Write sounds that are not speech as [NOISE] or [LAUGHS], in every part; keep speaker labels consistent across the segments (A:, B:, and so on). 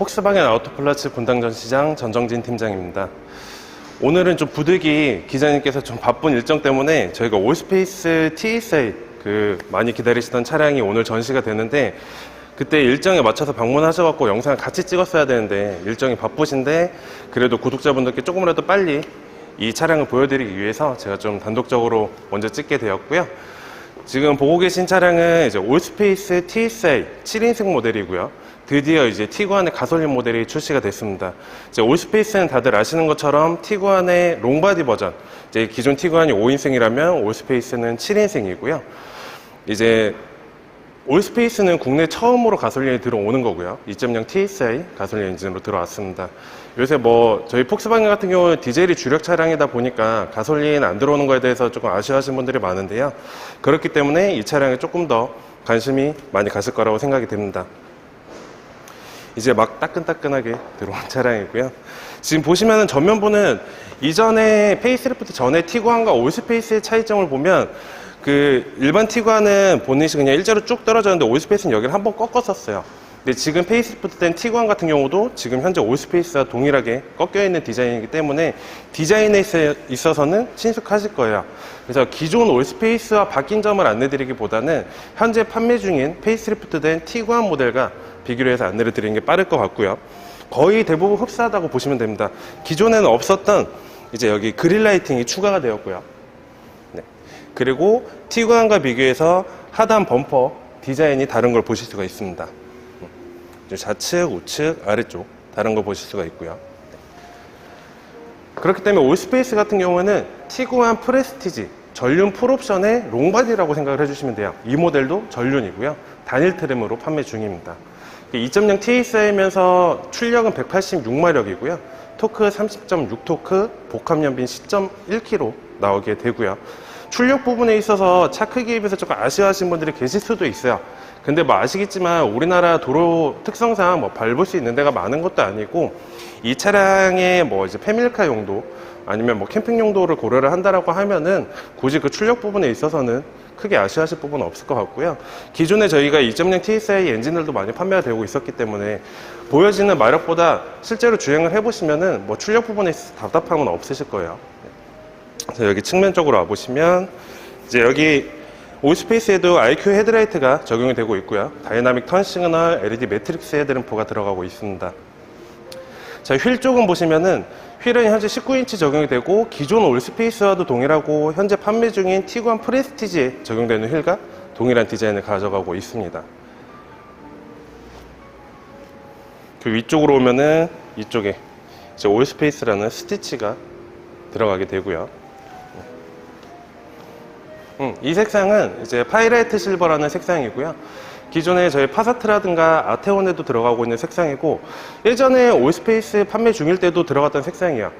A: 폭스바겐 아우토플라츠 분당전 시장 전정진 팀장입니다. 오늘은 좀 부득이 기자님께서 좀 바쁜 일정 때문에 저희가 올스페이스 TSA 그 많이 기다리시던 차량이 오늘 전시가 되는데 그때 일정에 맞춰서 방문하셔갖고 영상을 같이 찍었어야 되는데 일정이 바쁘신데 그래도 구독자분들께 조금이라도 빨리 이 차량을 보여드리기 위해서 제가 좀 단독적으로 먼저 찍게 되었고요. 지금 보고 계신 차량은 이제 올스페이스 TSI 7인승 모델이고요. 드디어 이제 티구안의 가솔린 모델이 출시가 됐습니다. 이제 올스페이스는 다들 아시는 것처럼 티구안의 롱바디 버전. 이제 기존 티구안이 5인승이라면 올스페이스는 7인승이고요. 이제 올스페이스는 국내 처음으로 가솔린이 들어오는 거고요. 2.0 TSI 가솔린 엔진으로 들어왔습니다. 요새 뭐 저희 폭스바겐 같은 경우는 디젤이 주력 차량이다 보니까 가솔린 안 들어오는 거에 대해서 조금 아쉬워하시는 분들이 많은데요. 그렇기 때문에 이 차량에 조금 더 관심이 많이 갔을 거라고 생각이 됩니다. 이제 막 따끈따끈하게 들어온 [LAUGHS] 차량이고요. 지금 보시면은 전면부는 이전에 페이스리프트 전에 티구안과 올스페이스의 차이점을 보면 그 일반 티구안은 보닛이 그냥 일자로 쭉 떨어졌는데 올스페이스는 여기를 한번 꺾었었어요. 근데 지금 페이스리프트 된 티구안 같은 경우도 지금 현재 올스페이스와 동일하게 꺾여 있는 디자인이기 때문에 디자인에 있어- 있어서는 친숙하실 거예요. 그래서 기존 올스페이스와 바뀐 점을 안내드리기보다는 현재 판매 중인 페이스리프트 된 티구안 모델과 비교를 해서 안내를 드리는 게 빠를 것 같고요. 거의 대부분 흡사하다고 보시면 됩니다. 기존에는 없었던 이제 여기 그릴 라이팅이 추가가 되었고요. 네. 그리고 티구안과 비교해서 하단 범퍼 디자인이 다른 걸 보실 수가 있습니다. 좌측, 우측, 아래쪽 다른 걸 보실 수가 있고요. 그렇기 때문에 올스페이스 같은 경우에는 티구안 프레스티지 전륜 풀옵션의 롱바디라고 생각을 해주시면 돼요. 이 모델도 전륜이고요. 단일 트림으로 판매 중입니다. 2.0 TSI면서 출력은 186마력이고요. 토크 30.6 토크, 복합 연빈 10.1kg 나오게 되고요. 출력 부분에 있어서 차 크기에 비해서 조금 아쉬워하시는 분들이 계실 수도 있어요. 근데 뭐 아시겠지만 우리나라 도로 특성상 뭐 밟을 수 있는 데가 많은 것도 아니고 이 차량의 뭐 이제 패밀카 용도 아니면 뭐 캠핑 용도를 고려를 한다라고 하면은 굳이 그 출력 부분에 있어서는 크게 아쉬워하실 부분은 없을 것 같고요. 기존에 저희가 2.0 TSI 엔진들도 많이 판매가 되고 있었기 때문에 보여지는 마력보다 실제로 주행을 해보시면은 뭐 출력 부분에 답답함은 없으실 거예요. 그래서 여기 측면 쪽으로 와보시면 이제 여기 올스페이스에도 IQ 헤드라이트가 적용이 되고 있고요. 다이나믹 턴 시그널 LED 매트릭스 헤드램프가 들어가고 있습니다. 자, 휠 쪽은 보시면은 휠은 현재 19인치 적용이 되고 기존 올스페이스와도 동일하고 현재 판매 중인 티구안 프레스티지에 적용되는 휠과 동일한 디자인을 가져가고 있습니다. 그 위쪽으로 오면은 이쪽에 이제 올스페이스라는 스티치가 들어가게 되고요. 음, 이 색상은 이제 파이라이트 실버라는 색상이고요. 기존에 저희 파사트라든가 아테온에도 들어가고 있는 색상이고 예전에 올스페이스 판매 중일 때도 들어갔던 색상이에요.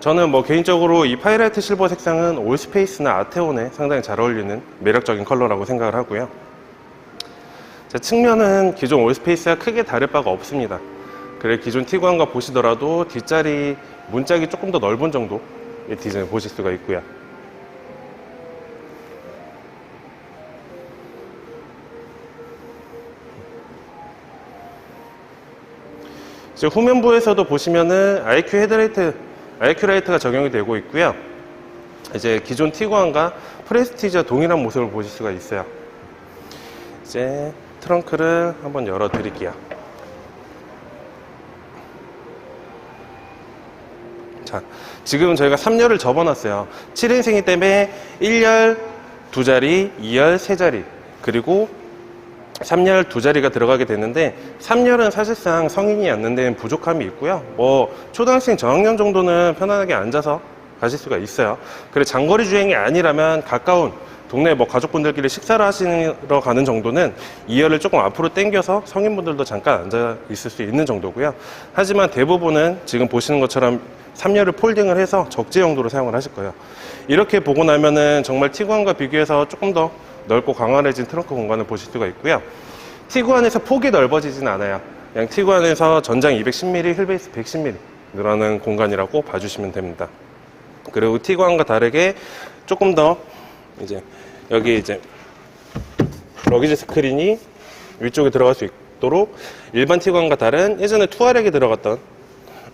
A: 저는 뭐 개인적으로 이 파이라이트 실버 색상은 올스페이스나 아테온에 상당히 잘 어울리는 매력적인 컬러라고 생각을 하고요. 자, 측면은 기존 올스페이스와 크게 다를 바가 없습니다. 그래 기존 티구안과 보시더라도 뒷자리 문짝이 조금 더 넓은 정도 의 디자인을 보실 수가 있고요. 이제 후면부에서도 보시면은 IQ 헤드라이트, IQ 라이트가 적용이 되고 있고요. 이제 기존 티구안과 프레스티지와 동일한 모습을 보실 수가 있어요. 이제 트렁크를 한번 열어 드릴게요. 자, 지금 저희가 3열을 접어놨어요. 7인승이기 때문에 1열 두 자리, 2열 세 자리, 그리고 3열 두 자리가 들어가게 되는데 3열은 사실상 성인이 앉는 데는 부족함이 있고요. 뭐 초등학생 저학년 정도는 편안하게 앉아서 가실 수가 있어요. 그래 장거리 주행이 아니라면 가까운 동네 뭐 가족분들끼리 식사를 하시러 가는 정도는 2열을 조금 앞으로 당겨서 성인분들도 잠깐 앉아 있을 수 있는 정도고요. 하지만 대부분은 지금 보시는 것처럼 3열을 폴딩을 해서 적재 용도로 사용을 하실 거예요. 이렇게 보고 나면은 정말 티구안과 비교해서 조금 더 넓고 광활해진 트렁크 공간을 보실 수가 있고요. 티구안에서 폭이 넓어지진 않아요. 그냥 티구안에서 전장 210mm, 휠베이스 110mm 늘어나는 공간이라고 봐주시면 됩니다. 그리고 티구안과 다르게 조금 더 이제 여기 이제 러기지 스크린이 위쪽에 들어갈 수 있, 있도록 일반 티관과 다른 예전에 투아렉에 들어갔던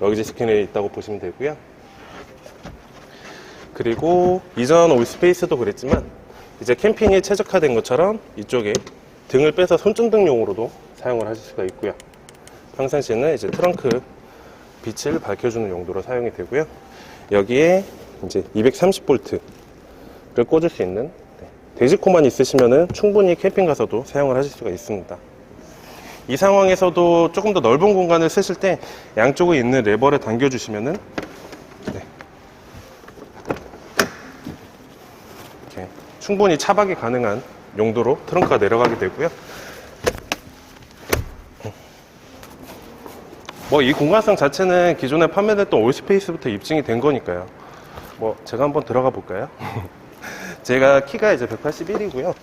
A: 러기지 스킨이 있다고 보시면 되고요. 그리고 이전 올스페이스도 그랬지만 이제 캠핑에 최적화된 것처럼 이쪽에 등을 빼서 손전등용으로도 사용을 하실 수가 있고요. 평상시에는 이제 트렁크 빛을 밝혀주는 용도로 사용이 되고요. 여기에 이제 230V를 꽂을 수 있는 네, 돼지코만 있으시면은 충분히 캠핑 가서도 사용을 하실 수가 있습니다. 이 상황에서도 조금 더 넓은 공간을 쓰실 때 양쪽에 있는 레버를 당겨주시면은 네. 이렇게 충분히 차박이 가능한 용도로 트렁크가 내려가게 되고요. 뭐 이 공간성 자체는 기존에 판매됐던 올스페이스부터 입증이 된 거니까요. 뭐 제가 한번 들어가 볼까요? [LAUGHS] 제가 키가 이제 181이고요.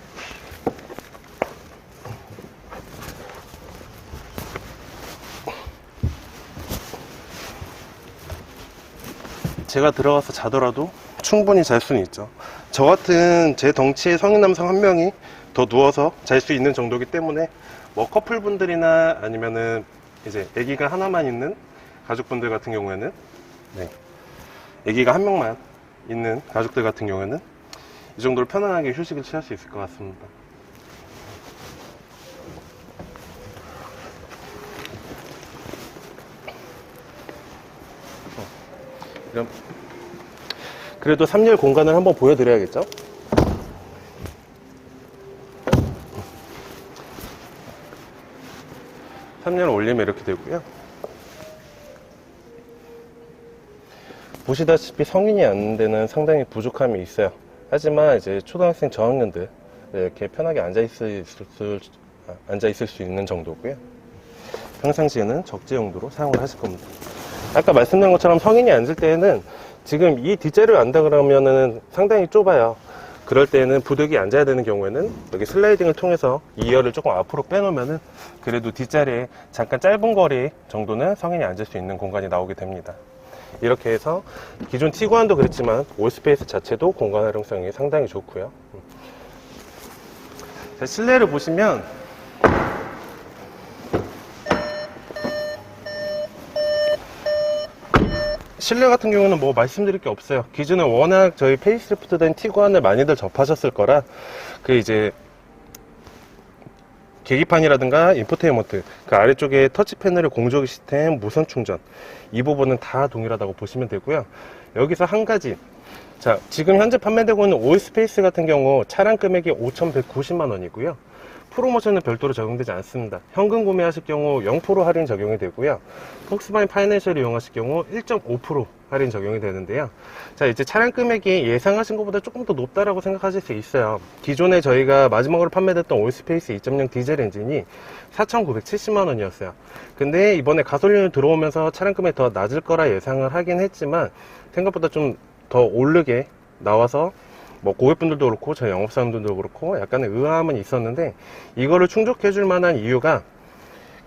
A: 제가 들어가서 자더라도 충분히 잘 수는 있죠. 저 같은 제 덩치의 성인 남성 한 명이 더 누워서 잘 수 있는 정도이기 때문에 뭐 커플 분들이나 아니면은 이제 아기가 하나만 있는 가족분들 같은 경우에는 네. 아기가 한 명만 있는 가족들 같은 경우에는 이 정도로 편안하게 휴식을 취할 수 있을 것 같습니다. 그럼 그래도 3열 공간을 한번 보여드려야겠죠? 삼열 올리면 이렇게 되고요. 보시다시피 성인이 앉는 데는 상당히 부족함이 있어요. 하지만 이제 초등학생 저학년들 이렇게 편하게 앉아 있을 수, 아, 앉아 있을 수 있는 정도고요. 평상시에는 적재 용도로 사용을 하실 겁니다. 아까 말씀드린 것처럼 성인이 앉을 때에는 지금 이 뒷자리를 앉다 그러면은 상당히 좁아요. 그럴 때는 부득이 앉아야 되는 경우에는 여기 슬라이딩을 통해서 이열을 조금 앞으로 빼놓으면은 그래도 뒷자리에 잠깐 짧은 거리 정도는 성인이 앉을 수 있는 공간이 나오게 됩니다. 이렇게 해서 기존 티구안도 그랬지만 올스페이스 자체도 공간 활용성이 상당히 좋고요. 자, 실내를 보시면 실내 같은 경우는 뭐 말씀드릴 게 없어요. 기존에 워낙 저희 페이스리프트 된 티구안을 많이들 접하셨을 거라 그 이제 계기판이라든가 인포테인먼트 그 아래쪽에 터치 패널의 공조기 시스템 무선 충전 이 부분은 다 동일하다고 보시면 되고요. 여기서 한 가지. 자 지금 현재 판매되고 있는 오일스페이스 같은 경우 차량 금액이 5,190만 원이고요 프로모션은 별도로 적용되지 않습니다. 현금 구매하실 경우 0% 할인 적용이 되고요. 폭스바인 파이낸셜 이용하실 경우 1.5% 할인 적용이 되는데요. 자 이제 차량 금액이 예상하신 것보다 조금 더 높다라고 생각하실 수 있어요. 기존에 저희가 마지막으로 판매됐던 올스페이스 2.0 디젤 엔진이 4,970만 원이었어요. 근데 이번에 가솔린을 들어오면서 차량 금액이 더 낮을 거라 예상을 하긴 했지만 생각보다 좀 더 오르게 나와서 뭐 고객분들도 그렇고 저희 영업사원들도 그렇고 약간의 의아함은 있었는데 이거를 충족해 줄 만한 이유가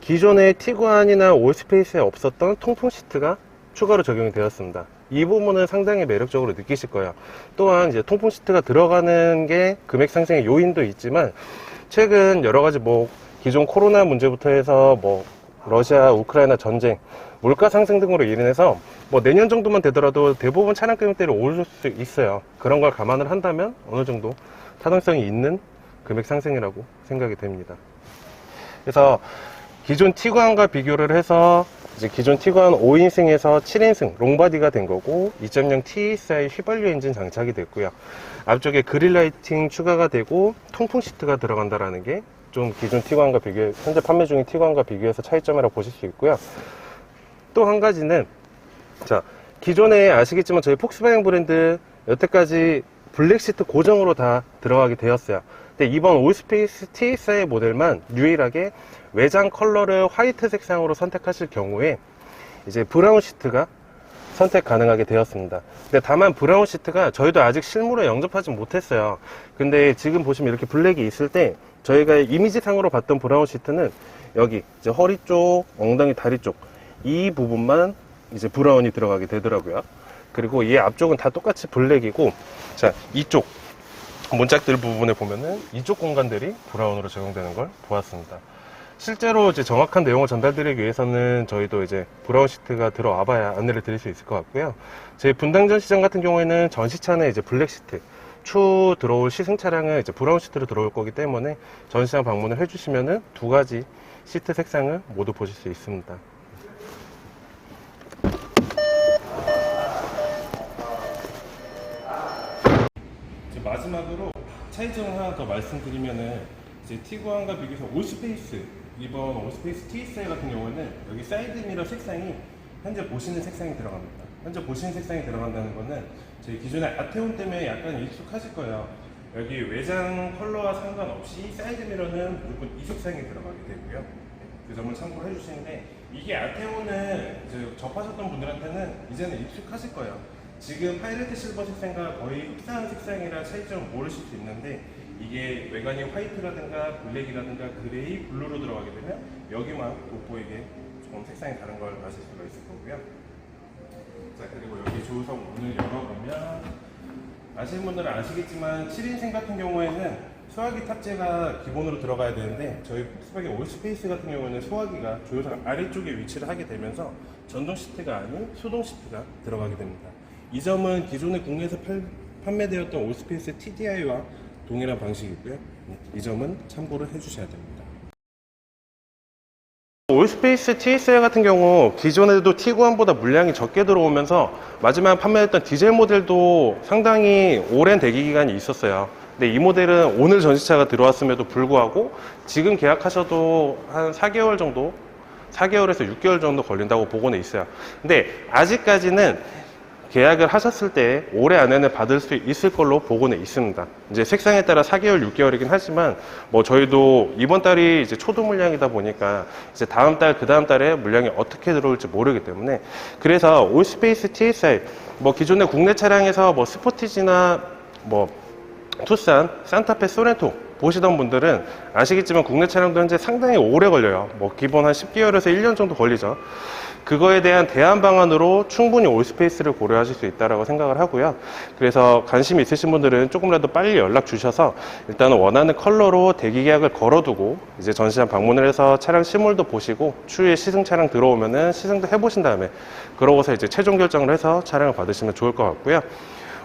A: 기존의 티구안이나 올스페이스에 없었던 통풍 시트가 추가로 적용이 되었습니다. 이 부분은 상당히 매력적으로 느끼실 거예요. 또한 이제 통풍 시트가 들어가는 게 금액 상승의 요인도 있지만 최근 여러 가지 뭐 기존 코로나 문제부터 해서 뭐 러시아 우크라이나 전쟁 물가 상승 등으로 인해서 뭐 내년 정도만 되더라도 대부분 차량 금액대를 오를 수 있어요. 그런 걸 감안을 한다면 어느 정도 타당성이 있는 금액 상승이라고 생각이 됩니다. 그래서 기존 티구안과 비교를 해서 이제 기존 티구안 5인승에서 7인승 롱바디가 된 거고 2.0 TSI 휘발유 엔진 장착이 됐고요. 앞쪽에 그릴 라이팅 추가가 되고 통풍 시트가 들어간다라는 게 좀 기존 티구안과 비교 현재 판매 중인 티구안과 비교해서 차이점이라고 보실 수 있고요. 또 한 가지는 자 기존에 아시겠지만 저희 폭스바겐 브랜드 여태까지 블랙 시트 고정으로 다 들어가게 되었어요. 근데 이번 올스페이스 TSI 모델만 유일하게 외장 컬러를 화이트 색상으로 선택하실 경우에 이제 브라운 시트가 선택 가능하게 되었습니다. 근데 다만 브라운 시트가 저희도 아직 실물에 영접하지 못했어요. 근데 지금 보시면 이렇게 블랙이 있을 때 저희가 이미지상으로 봤던 브라운 시트는 여기 이제 허리 쪽, 엉덩이, 다리 쪽 이 부분만 이제 브라운이 들어가게 되더라고요. 그리고 이 앞쪽은 다 똑같이 블랙이고 자 이쪽 문짝들 부분에 보면은 이쪽 공간들이 브라운으로 적용되는 걸 보았습니다. 실제로 이제 정확한 내용을 전달드리기 위해서는 저희도 이제 브라운 시트가 들어와 봐야 안내를 드릴 수 있을 것 같고요. 제 분당전 시장 같은 경우에는 전시차는 이제 블랙 시트, 추 들어올 시승 차량은 이제 브라운 시트로 들어올 거기 때문에 전시장 방문을 해주시면은 두 가지 시트 색상을 모두 보실 수 있습니다. 마지막으로 차이점을 하나 더 말씀드리면은 이제 티구안과 비교해서 올스페이스 이번 올스페이스 TSI 같은 경우는 여기 사이드 미러 색상이 현재 보시는 색상이 들어갑니다. 현재 보시는 색상이 들어간다는 거는 저희 기존의 아테온 때문에 약간 익숙하실 거예요. 여기 외장 컬러와 상관없이 사이드 미러는 무조건 이 색상이 들어가게 되고요. 그 점을 참고해 주시는데 이게 아테온은 접하셨던 분들한테는 이제는 익숙하실 거예요. 지금 파이레트 실버 색상과 거의 흡사한 색상이라 차이점을 모르실 수 있는데 이게 외관이 화이트라든가 블랙이라든가 그레이, 블루로 들어가게 되면 여기만 돋보이게 조금 색상이 다른 걸 아실 수가 있을 거고요. 자 그리고 여기 조우석 문을 열어보면 아시는 분들은 아시겠지만 7인승 같은 경우에는 소화기 탑재가 기본으로 들어가야 되는데 저희 폭스바겐 올스페이스 같은 경우에는 소화기가 조우석 아래쪽에 위치를 하게 되면서 전동 시트가 아닌 수동 시트가 들어가게 됩니다. 이 점은 기존에 국내에서 팔- 판매되었던 올스페이스 TDI와 동일한 방식이고요. 이 점은 참고를 해주셔야 됩니다. 올스페이스 TSI 같은 경우 기존에도 T91보다 물량이 적게 들어오면서 마지막 판매했던 디젤 모델도 상당히 오랜 대기 기간이 있었어요. 근데 이 모델은 오늘 전시차가 들어왔음에도 불구하고 지금 계약하셔도 한 4개월 정도 4개월에서 6개월 정도 걸린다고 보고는 있어요. 근데 아직까지는 계약을 하셨을 때 올해 안에는 받을 수 있을 걸로 보고는 있습니다. 이제 색상에 따라 4개월, 6개월이긴 하지만 뭐 저희도 이번 달이 이제 초도 물량이다 보니까 이제 다음 달, 그 다음 달에 물량이 어떻게 들어올지 모르기 때문에 그래서 올스페이스 TSI 뭐 기존의 국내 차량에서 뭐 스포티지나 뭐 투싼, 산타페, 소렌토 보시던 분들은 아시겠지만 국내 차량도 현재 상당히 오래 걸려요. 뭐 기본 한 10개월에서 1년 정도 걸리죠. 그거에 대한 대안 방안으로 충분히 올스페이스를 고려하실 수 있다고 생각을 하고요. 그래서 관심 있으신 분들은 조금이라도 빨리 연락 주셔서 일단은 원하는 컬러로 대기 계약을 걸어두고 이제 전시장 방문을 해서 차량 실물도 보시고 추후에 시승 차량 들어오면은 시승도 해보신 다음에 그러고서 이제 최종 결정을 해서 차량을 받으시면 좋을 것 같고요.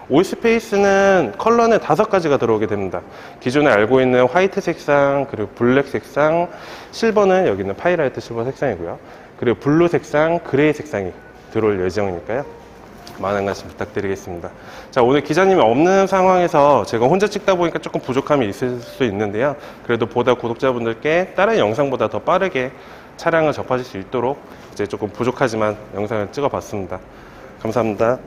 A: 올스페이스는 컬러는 다섯 가지가 들어오게 됩니다. 기존에 알고 있는 화이트 색상, 그리고 블랙 색상, 실버는 여기는 파이라이트 실버 색상이고요. 그리고 블루 색상, 그레이 색상이 들어올 예정이니까요. 많은 관심 부탁드리겠습니다. 자, 오늘 기자님이 없는 상황에서 제가 혼자 찍다 보니까 조금 부족함이 있을 수 있는데요. 그래도 보다 구독자분들께 다른 영상보다 더 빠르게 차량을 접하실 수 있도록 이제 조금 부족하지만 영상을 찍어 봤습니다. 감사합니다.